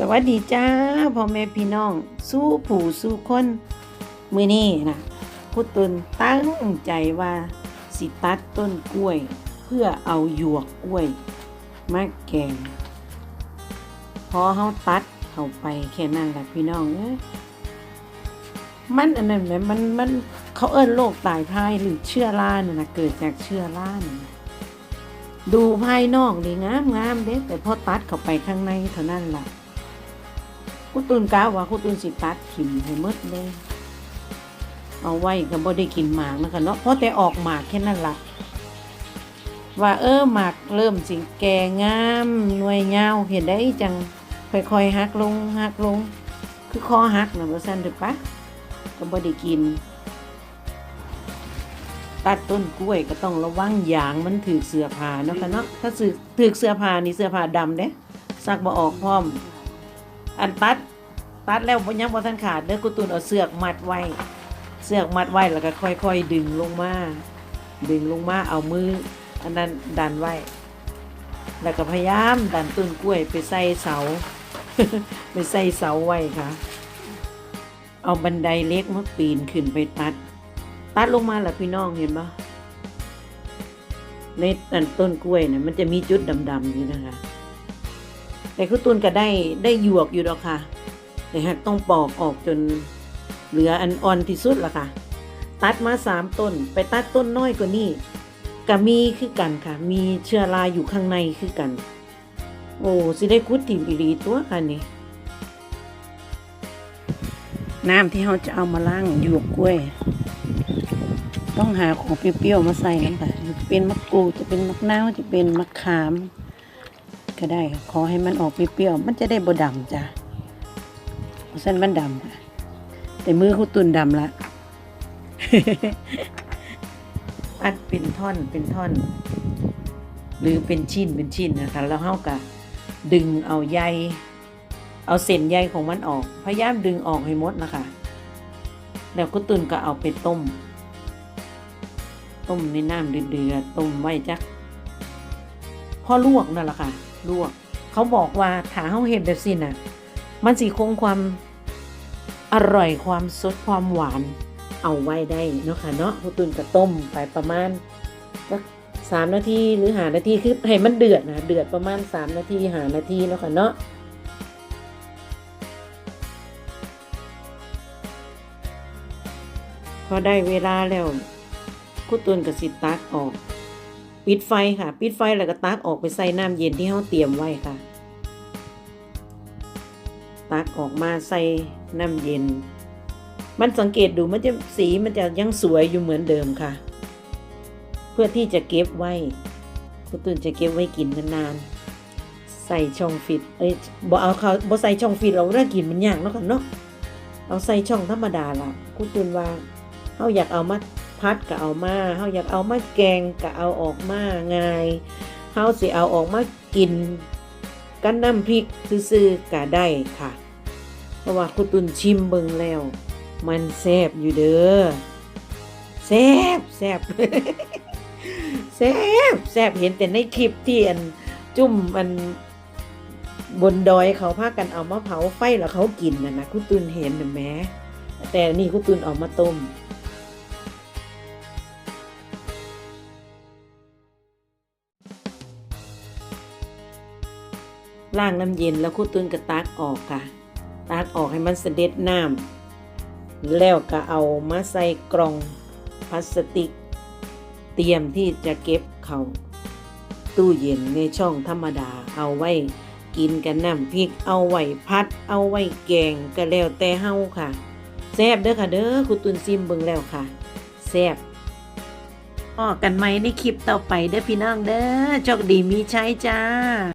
สวัสดีจ้าพ่อแม่พี่น้อง สู้ผู้สู้คนมือนี้นะคุตุนตั้งใจว่าสิตัดต้นกล้วย เพื่อเอาหยวกกล้วยมาแกงพอเขาตัดเข้าไปแค่นั้นแหละพี่น้องเอ้ยมันอันนั้นแหละมันมันเขาเอิ้นโรคตายพายหรือเชื้อราน่ะนะเกิดจากเชื้อราน่ะนะดูภายนอกดีงามงามเด้แต่พอตัดเข้าไปข้างในเท่านั้นแหละ คุณตุนกะว่าคุณตุนสิตัดถิ่มให้หมดเลย เอาไว้ก็บ่ได้กินหมากนะคะเนาะเพราะแต่ออกหมากแค่นั้นละว่าเออหมากเริ่มสิแก่งามหน่วยยาเห็นได้จังค่อยๆหักลงหักลง คือคอหักนะบ่ซั่นถูกปะก็บ่ได้กิน ตัดต้นกล้วยก็ต้องระวังยางมันถือเสื้อผ้านะคะเนาะถ้าถือถือเสื้อผ้านี่เสื้อผ้าดำเด้ซักบ่ออกพร้อม อันตัดตัดแล้วยังบ่ทันขาดเด้อกูตุนเอาเสือกมัดไว้เสือกมัดไว้แล้วก็ค่อยๆ ดึงลงมาดึงลงมาเอามือ อันนั้นดันไว้ แล้วก็พยายามดันต้นกล้วยไปใส่เสา ไปใส่เสาไว้ค่ะ เอาบันไดเล็กมาปีนขึ้นไปตัด ตัดลงมาแล้วพี่น้องเห็นปะในอันต้นกล้วยเนี่ยมันจะมีจุดดำๆอยู่นะคะ แต่คุณตูนก็ได้ได้หยวกอยู่ดอกค่ะแต่หากต้องปอกออกจนเหลืออันอ่อนที่สุดละค่ะ ตัดมาสามต้น ไปตัดต้นน้อยกว่านี้ก็มีคือกันค่ะ มีเชื้อราอยู่ข้างในคือกัน โอ้สิได้คุดถิ่มอีหลีตัวค่ะนี่น้ำที่เราจะเอามาล้างหยวกกล้วย ต้องหาของเปรี้ยวๆมาใส่น้ำค่ะจะเป็นมะกรูดจะเป็นมะนาวจะเป็นมะขาม ก็ได้ค่ะขอให้มันออกเปรี้ยวๆมันจะได้บดำจ้ะเพราะฉะนั้นมันดำค่ะแต่มือคุณตุนดำละอัดเป็นท่อนเป็นท่อน หรือเป็นชิ้นเป็นชิ้นนะคะแล้วเฮากะดึงเอาใยเอาเส้นใยของมันออก พยายามดึงออกให้หมดนะคะ แล้วคุตุนก็เอาไปต้ม ต้มในน้ำเดือดๆต้มไว้จักพอลวกนั่นแหละค่ะ ลวก เขาบอกว่าถ้าเฮาเห็ดแบบสิน่ะ มันสิคงความอร่อยความสดความหวานเอาไว้ได้เนาะค่ะเนาะคุณตุนก็ต้มไปประมาณสักสามนาทีหรือหานาทีคือให้มันเดือดนะเดือดประมาณสามนาทีหานาทีเนาะค่ะเนาะพอได้เวลาแล้วคุณตุนก็สิตักออก ปิดไฟค่ะ ปิดไฟแล้วก็ตักออกไปใส่น้ำเย็นที่เราเตรียมไว้ค่ะ ตักออกมาใส่น้ำเย็น มันสังเกตดูมันจะสีมันจะยังสวยอยู่เหมือนเดิมค่ะ เพื่อที่จะเก็บไว้คุณตื่นจะเก็บไว้กินนานๆใส่ช่องฟิตเอ้ยบ่เอาเขาบ่ใส่ช่องฟิตเราเรื่องกินมันยากเนาะค่ะเนาะเอาใส่ช่องธรรมดาล่ะคุณตื่นว่าเฮาอยากเอามา พัดก็เอามาเฮาอยากเอามาแกงก็เอาออกมาง่ายเฮาสิเอาออกมากินกันน้ำพริกซื่อๆก็ได้ค่ะ เพราะว่าคุณตุนชิมเบิงแล้ว มันแซ่บอยู่เด้อแซ่บแซ่บแซ่บแซ่บเห็นแต่ในคลิปที่อันจุ่มอันบนดอยเขาพากันเอามาเผาไฟแล้วเขากินน่ะนะคุณตุนเห็นนะแหม้แต่นี่คุณตุนเอามาต้ม ล้างน้ำเย็นแล้วคู่ตุ้นก็ตักออกค่ะ ตักออกให้มันเสด็จน้ำแล้วก็เอามาใส่กล่องพลาสติก เตรียมที่จะเก็บเขาตู้เย็นในช่องธรรมดาเอาไว้กินกันน้ำพริกเอาไว้พัด เอาไว้แกงก็แล้วแต่เฮาค่ะแซบเด้อค่ะเด้อคุณตุนซิมเบิ่งแล้วค่ะแซบพอกกันไหมในคลิปต่อไปเด้อพี่น้องเด้อโชคดีมีใชัยจ้า